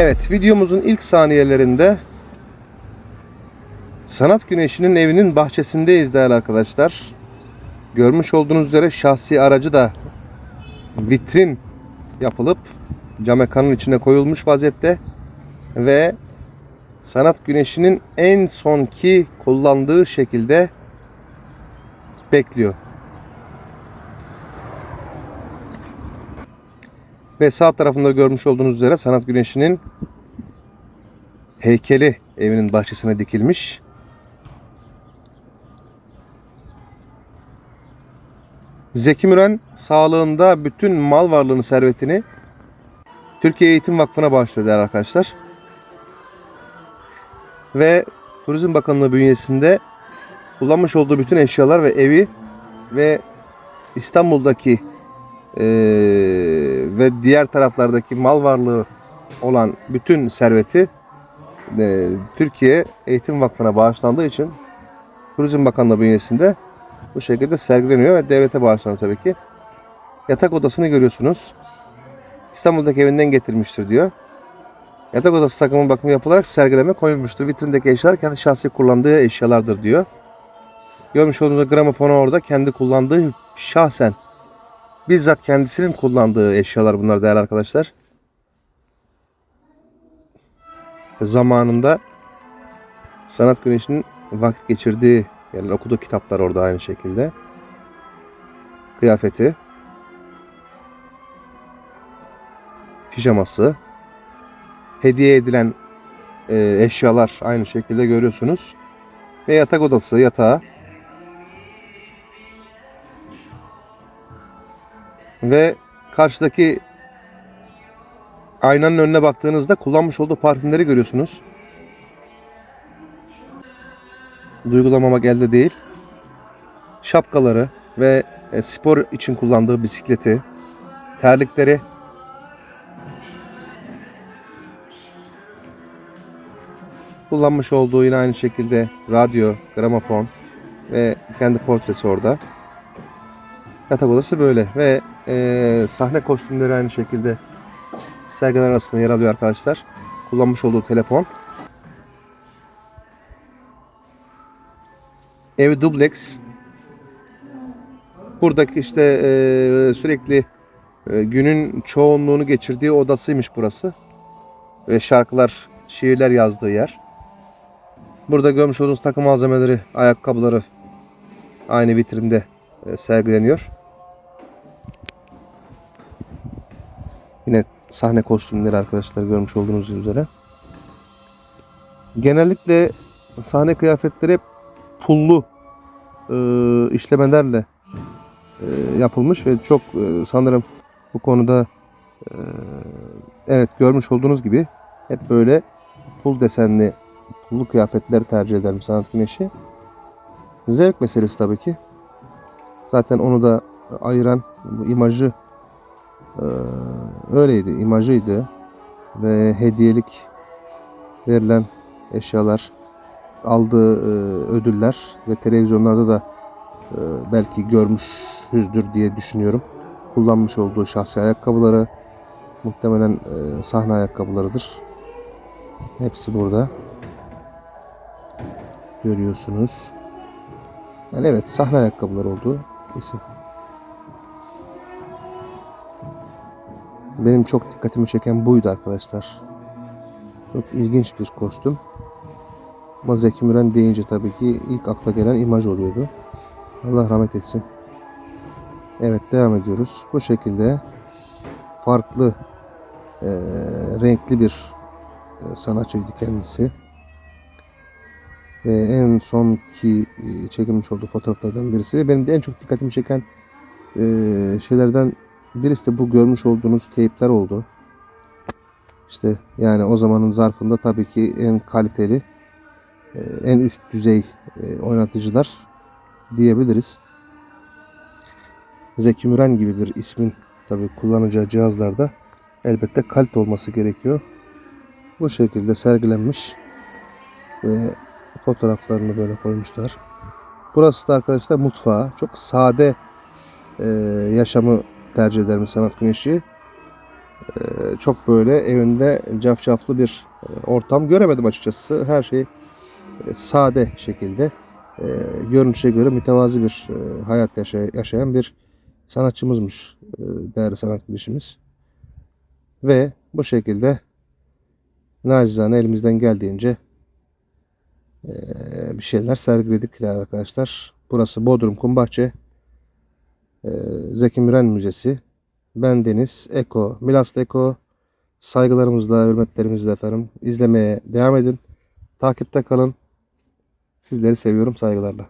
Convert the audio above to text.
Evet, videomuzun ilk saniyelerinde Sanat Güneşi'nin evinin bahçesindeyiz değerli arkadaşlar. Görmüş olduğunuz üzere şahsi aracı da vitrin yapılıp cam mekanın içine koyulmuş vaziyette ve Sanat Güneşi'nin en sonki kullandığı şekilde bekliyor. Ve sağ tarafında görmüş olduğunuz üzere Sanat Güneşi'nin heykeli evinin bahçesine dikilmiş. Zeki Müren sağlığında bütün mal varlığını, servetini Türkiye Eğitim Vakfı'na bağışladı değerli arkadaşlar. Ve Turizm Bakanlığı bünyesinde kullanmış olduğu bütün eşyalar ve evi ve İstanbul'daki eee, ve diğer taraflardaki mal varlığı olan bütün serveti eee, Türkiye Eğitim Vakfı'na bağışlandığı için Turizm Bakanlığı bünyesinde bu şekilde sergileniyor ve devlete bağışlanıyor tabii ki. Yatak odasını görüyorsunuz. İstanbul'daki evinden getirmiştir diyor. Yatak odası takımı bakımı yapılarak sergileme koyulmuştur. Vitrindeki eşyalar kendi şahsi kullandığı eşyalardır diyor. Görmüş olduğunuz gramofonu orada kendi kullandığı şahsen bizzat kendisinin kullandığı eşyalar bunlar değerli arkadaşlar. Zamanında Sanat Güneşi'nin vakit geçirdiği yani okuduğu kitaplar orada aynı şekilde. Kıyafeti. Pijaması. Hediye edilen e, eşyalar aynı şekilde görüyorsunuz. Ve yatak odası, yatağı. Ve karşıdaki aynanın önüne baktığınızda kullanmış olduğu parfümleri görüyorsunuz. Duygulamamak elde değil. Şapkaları ve e, spor için kullandığı bisikleti, terlikleri, kullanmış olduğu yine aynı şekilde radyo, gramofon ve kendi portresi orada. Yatak odası böyle ve e, sahne kostümleri aynı şekilde sergiler arasında yer alıyor arkadaşlar. Kullanmış olduğu telefon. Ev dubleks. Buradaki işte e, sürekli e, günün çoğunluğunu geçirdiği odasıymış burası. Ve şarkılar, şiirler yazdığı yer. Burada görmüş olduğunuz takım malzemeleri, ayakkabıları aynı vitrinde e, sergileniyor. Yine sahne kostümleri arkadaşlar görmüş olduğunuz üzere. Genellikle sahne kıyafetleri hep pullu e, işlemelerle e, yapılmış ve çok e, sanırım bu konuda e, evet görmüş olduğunuz gibi hep böyle pul desenli pullu kıyafetleri tercih ederim sanat güneşi. Zevk meselesi tabii ki. Zaten onu da ayıran bu imajı öyleydi, imajıydı ve hediyelik verilen eşyalar aldığı e, ödüller ve televizyonlarda da e, belki görmüşüzdür diye düşünüyorum. Kullanmış olduğu şahsi ayakkabıları muhtemelen e, sahne ayakkabılarıdır. Hepsi burada. Görüyorsunuz. Yani evet sahne ayakkabıları olduğu kesin. Benim çok dikkatimi çeken buydu arkadaşlar. Çok ilginç bir kostüm. Ama Zeki Müren deyince tabii ki ilk akla gelen imaj oluyordu. Allah rahmet etsin. Evet devam ediyoruz. Bu şekilde farklı eee, renkli bir e, sanatçıydı kendisi. Ve en son ki e, çekilmiş olduğu fotoğraflardan birisi ve benim de en çok dikkatimi çeken e, şeylerden birisi de bu görmüş olduğunuz teypler oldu. İşte yani o zamanın zarfında tabii ki en kaliteli e, en üst düzey e, oynatıcılar diyebiliriz. Zeki Müren gibi bir ismin tabi kullanacağı cihazlarda elbette kalite olması gerekiyor. Bu şekilde sergilenmiş ve fotoğraflarını böyle koymuşlar. Burası da arkadaşlar mutfağı. Çok sade e, yaşamı tercih ederim sanat güneşi. Ee, çok böyle evinde cafcaflı bir e, ortam göremedim açıkçası. Her şey e, sade şekilde e, görünüşe göre mütevazi bir hayat yaşay- yaşayan bir sanatçımızmış değerli sanat bilişimiz. Ve bu şekilde nacizane elimizden geldiğince bir şeyler sergiledik arkadaşlar. Burası Bodrum Kumbahçe Zeki Müren Müzesi. Ben Deniz Eko, Milas Eko. Saygılarımızla, hürmetlerimizle efendim. izlemeye devam edin. Takipte kalın. Sizleri seviyorum saygılarla.